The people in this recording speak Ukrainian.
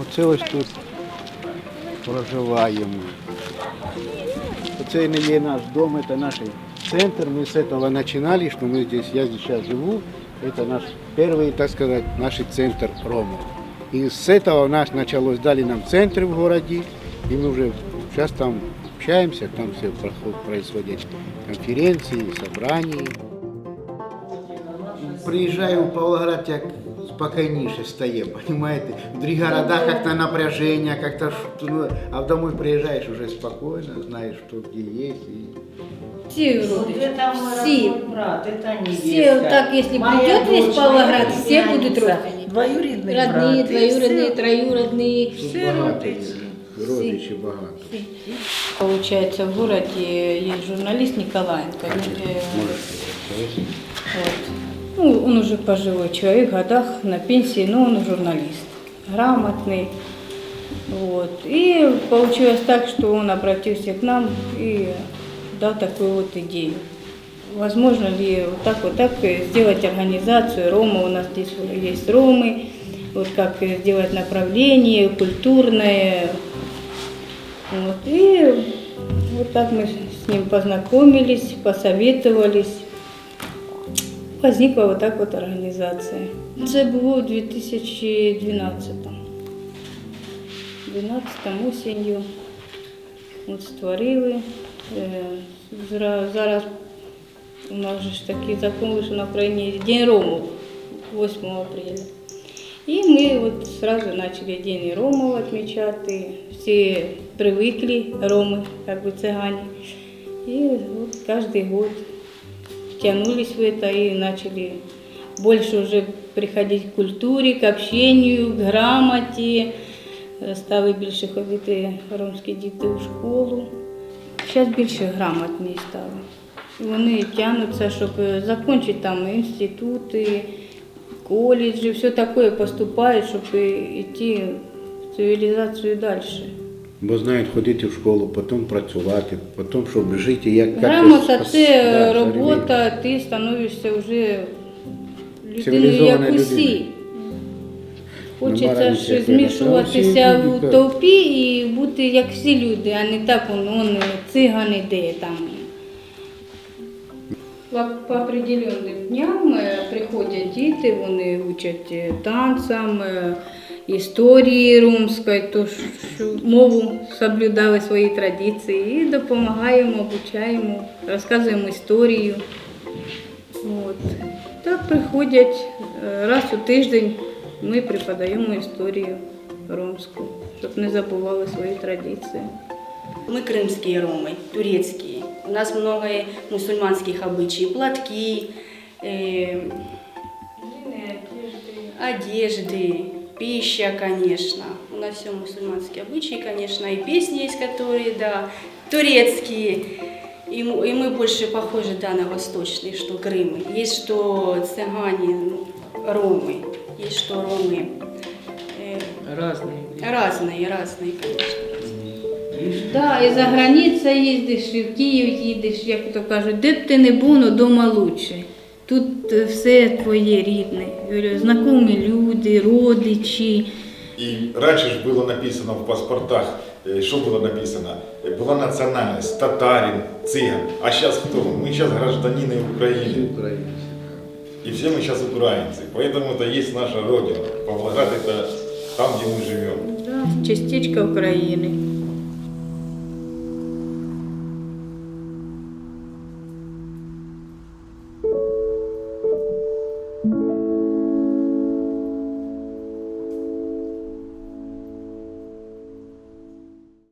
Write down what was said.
Оце ось тут проживаємо. Оце не є наш дом, це наш центр. Мы с этого начинали, что мы здесь, я здесь сейчас живу. Это наш первый, так сказать, наш центр Рома. И с этого у нас началось, дали нам центр в городе, и мы уже сейчас там общаемся, там все проход- происходят конференции, собрания. Приїжджаю в Павлоград, як спокійніше стає, понимаете? В других городах как-то напряжение, как-то, ш- ну, а домой приезжаешь уже спокойно, знаешь, что где есть. И... Все родичи, Это мой все. родной брат, это невестка. Все, вот так, если Моя придет весь дочь, Павлоград, моя все будут племянница, родственники. Двоюрідний Родные, брат. і двоюродные, все. троюродные. Тут Все багато родичі. є, родичів багато. Получается, в городе есть журналист Николаенко. э, вот. Ну, он уже пожилой человек, в годах на пенсии, но он журналист, грамотный. Вот. И получилось так, что он обратился к нам и дал такую вот идею. Возможно ли вот так вот так сделать организацию Рома, у нас здесь есть Ромы, вот как сделать направление культурное. Вот. И вот так мы с ним познакомились, посоветовались. Возникла вот так вот організація. Це було у 2012 12 осінню от створили. Е, Зараз у нас ж такий закон, що на Україні День Ромов 8 апреля. І ми от сразу почали День Ромов відмічати. Всі привикли, роми, як би цыгане. І от кожен год втянулись в это и начали больше уже приходить к культуре, к общению, к грамоте. Е, Стали більше ходити ромські діти у школу. Зараз більше грамотні стали. Вони тягнуться, щоб закінчити там інститути, коледжі, все таке поступають, щоб йти в цивілізацію далі. Бо знають ходити в школу, потім працювати, потім, щоб жити, як Грамота це да, робота, ти становишся вже людиною, Цивілізована як усі. Хочеться Нема ж змішуватися в всі толпі і бути як всі люди, а не так воно не цигани де там. По по определенним дням е, приходять діти, вони учать е, танцям, е, історії ромської, то що мову соблюдали свої традиції і допомагаємо, обучаємо, розказуємо історію. От. Так приходять е, раз у тиждень ми преподаємо історію ромську, щоб не забували свої традиції. Мы крымские ромы, турецкие. У нас много мусульманских обычаев, платки, э, одежды, пища, конечно. У нас все мусульманские обычаи, конечно, и песни есть, которые, да, турецкие. И, м- и мы больше похожи, да, на восточные, что Крым. Есть что цыгане, ну, ромы, есть что ромы. Э, Разные. разные, разные, конечно. Да, і за границю їздиш, і в Київ їдеш, як то кажуть, де б ти не був, но дома лучше. Тут е, все твоє рідне. Я говорю, Знайомі люди, родичі. И раньше же было написано в паспортах, э, что было написано? Э, Была национальность, татарин, цыган. А сейчас кто? Мы сейчас гражданины Украины. Українці. И все мы сейчас украинцы. Поэтому это есть наша родина. Павлоград это там, где мы живем. Да, частичка України.